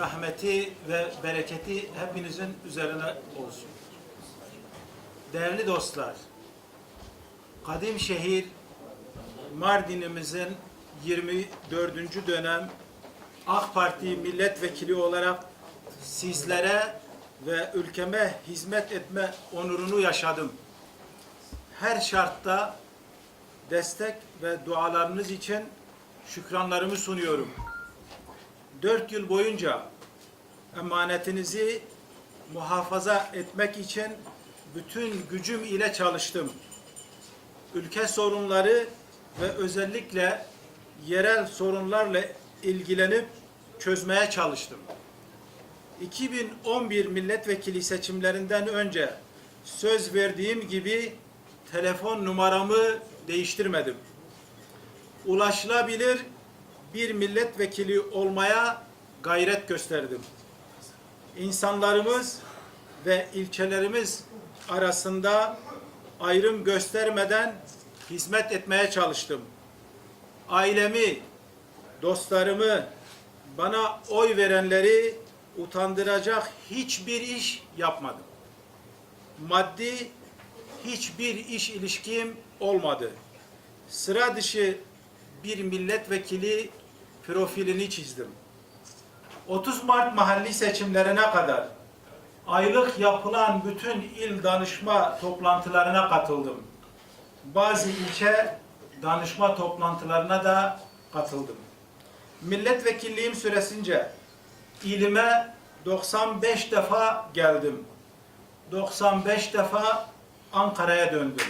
rahmeti ve bereketi hepinizin üzerine olsun. Değerli dostlar, Kadim şehir Mardin'imizin 24. dönem AK Parti milletvekili olarak sizlere ve ülkeme hizmet etme onurunu yaşadım. Her şartta destek ve dualarınız için şükranlarımı sunuyorum. Dört yıl boyunca emanetinizi muhafaza etmek için bütün gücüm ile çalıştım. Ülke sorunları ve özellikle yerel sorunlarla ilgilenip çözmeye çalıştım. 2011 milletvekili seçimlerinden önce söz verdiğim gibi telefon numaramı değiştirmedim. Ulaşılabilir bir milletvekili olmaya gayret gösterdim. İnsanlarımız ve ilçelerimiz arasında ayrım göstermeden hizmet etmeye çalıştım. Ailemi, dostlarımı, bana oy verenleri utandıracak hiçbir iş yapmadım. Maddi hiçbir iş ilişkim olmadı. Sıra dışı bir milletvekili profilini çizdim. 30 Mart mahalli seçimlerine kadar aylık yapılan bütün il danışma toplantılarına katıldım. Bazı ilçe danışma toplantılarına da katıldım. Milletvekilliğim süresince ilime 95 defa geldim. 95 defa Ankara'ya döndüm.